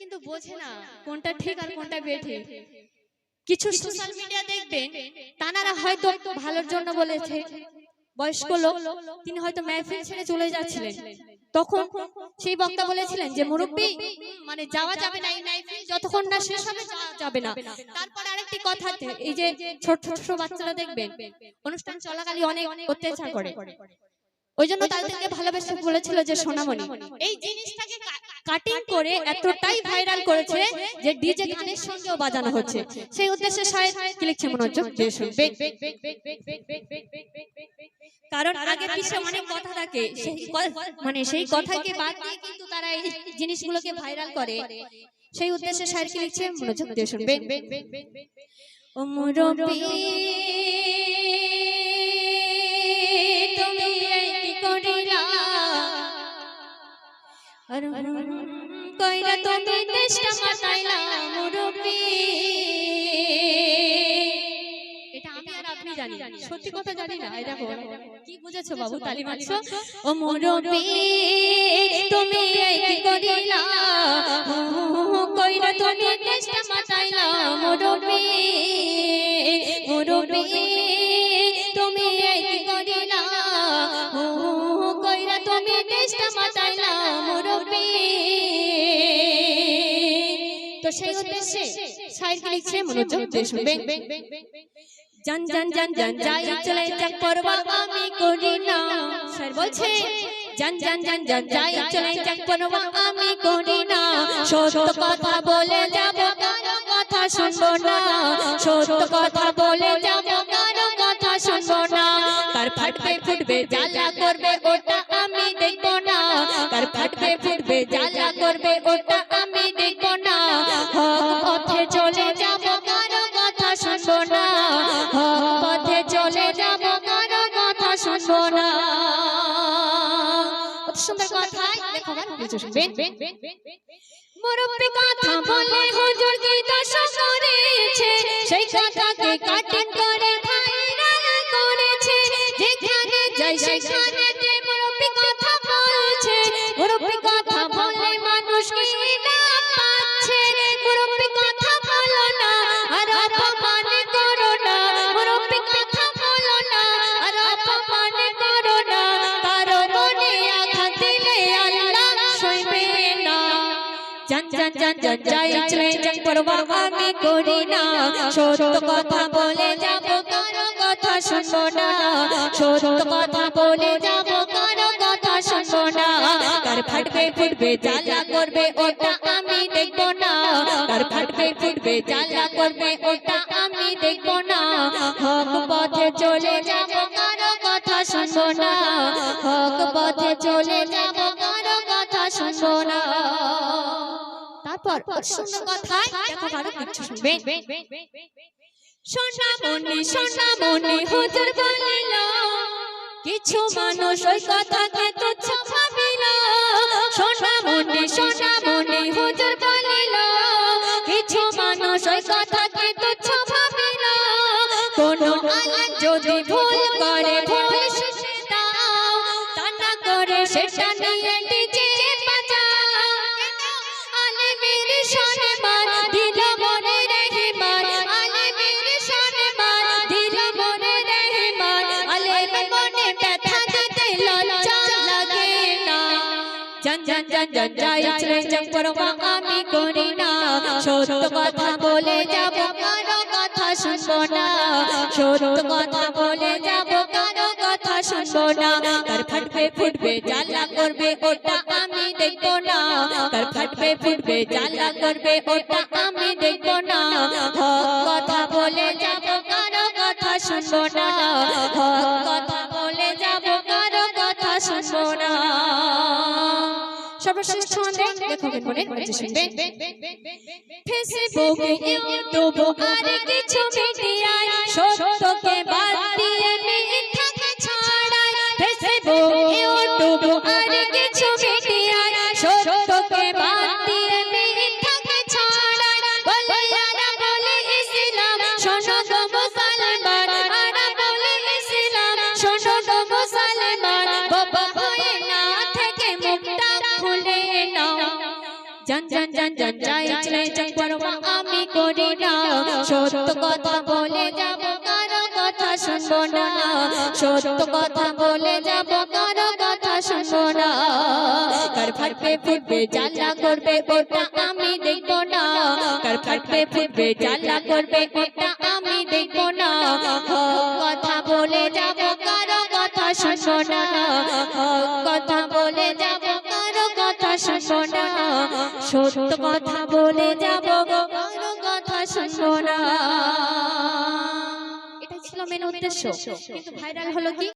কিন্তু বোঝে না কোনটা ঠিক আর কোনটা বেঠিক। কিছু সোশ্যাল মিডিয়া দেখবেন তানারা হয়তো ভালোর জন্য বলেছে। বয়স্ক লোক তিনি হয়তো মেহফিল ছেড়ে চলে যাচ্ছিলেন। তখন সেই বক্তা বলেছিলেন যে মুরব্বী মানে যাওয়া যাবে না এই মেহফিল যতক্ষণ না শেষ হবে যাওয়া যাবে না। তারপর আরেকটি কথা এই যে ছোট ছোট বাচ্চারা দেখবেন অনুষ্ঠান চলাকালীন অনেক অত্যাচার করে। ওই জন্য তাদেরকে ভালোবেসে বলেছিল যে সোনামণি। এই জিনিসটাকে কাটিং করে এতটাই ভাইরাল করেছে যে ডিজে গানের সঙ্গেও বাজানো হচ্ছে সেই উদ্দেশ্যে শায়দ কি লিখছে মনোযোগ দিয়ে শুনবে কারণ আগে পিছে অনেক কথা থাকে সেই মানে সেই কথাকে বাদ দিয়ে কিন্তু তারা এই জিনিসগুলোকে ভাইরাল করে সেই উদ্দেশ্যে শায়দ কি লিখছে মনোযোগ দিয়ে শুনবে ও মুরব্বী তুমি দেশটা মাতাইলা মুরব্বী এটা আমি আর আপনি জানি সত্যি কথা জানি না। এই দেখো, কি বুঝেছ বাবু? তালি মারছো? ও মুরব্বী, তুমি এই কি করিলা কইরা তুমি দেশটা মাতাইলা মুরব্বী মুরব্বী, তুমি এই করিলা। কইরা তুমি লিখছে মনোযোগ শুনবে জান জান জান জান যাই চলে যাক পরবা আমি করি না স্যার বলছে জান জান জান জান যাই চলে যাক পরবা আমি করি না সত্য কথা বলে যাব কারও কথা শুনব না সত্য কথা বলে যাব কারও কথা শুনব না কার ফাটবে ফুটবে জ্বালা করবে ওটা আমি দেখব না কার ফাটবে ফুটবে জ্বালা করবে ওটা কত সুন্দর কথা দেখো গান শুনবেন। মুরব্বি কথা বলে হুজুর কি দশা আমি করি না। সত্য কথা বলে যাব কারও কথা শুনব না। সত্য কথা বলে যাব কারও কথা শুনব না। কার ফাটবে ফুটবে জ্বালা করবে ওটা আমি দেখব না। কার ফাটবে ফুটবে জ্বালা করবে ওটা আমি দেখব না। হক পথে চলে যাব কারও কথা শুনব না। হক পথে চলে যাব কারও কথা শুনব না। তারপর শূন্য কথায় দেখো কারও কিছু শুনবে। মনে সোনা মনে হুজুর বলিল, কিছু মানুষ ওই কথাকে তুচ্ছ ভাবিল। সোনা মনে সোনা মনে হুজুর বলিল, কিছু মানুষ ওই কথাকে তুচ্ছ ভাবিল। কোন যদি ভুল করে, ভুল না করে সেটা নিয়ে জান জান জান জান যাই চলে যাব পরমা আমি করি না। সত্য কথা বলে যাব কারও কথা শুনব না। সত্য কথা বলে যাব কারও কথা শুনব না। কার ফাটবে ফুটবে জ্বালা করবে ওটা আমি দেখব না। কার ফাটবে ফুটবে জ্বালা করবে ওটা আমি দেখব না। কথা বলে যাব কারও কথা শুনব না। কথা বলে যাব কারও কথা শুনব না। সর্বশেষ ছন্দে লেখকের মনে মনে শুনবে। ফেসবুক ইউটিউব আর কিছু মিডিয়ায় সত্যকে জান জান জান জান চাই চাই চাই পরমা আমি করি না। সত্য কথা বলে যাব কারও কথা শুনব না। সত্য কথা বলে যাব কারও কথা শুনব না। কার ফাটবে ফুটবে, জ্বালা করবে, ওটা আমি দেখব না। কার ফাটবে ফুটবে, জ্বালা করবে, ওটা আমি দেখব না। কথা বলে যাব কারও কথা শুনব না। কথা বলে যাব কারও কথা শুনব না। সত্য কথা বলে যাব কারও কথা শুনব না। এটা ছিল মেন উদ্দেশ্য। কিন্তু ভাইরাল হলো কি?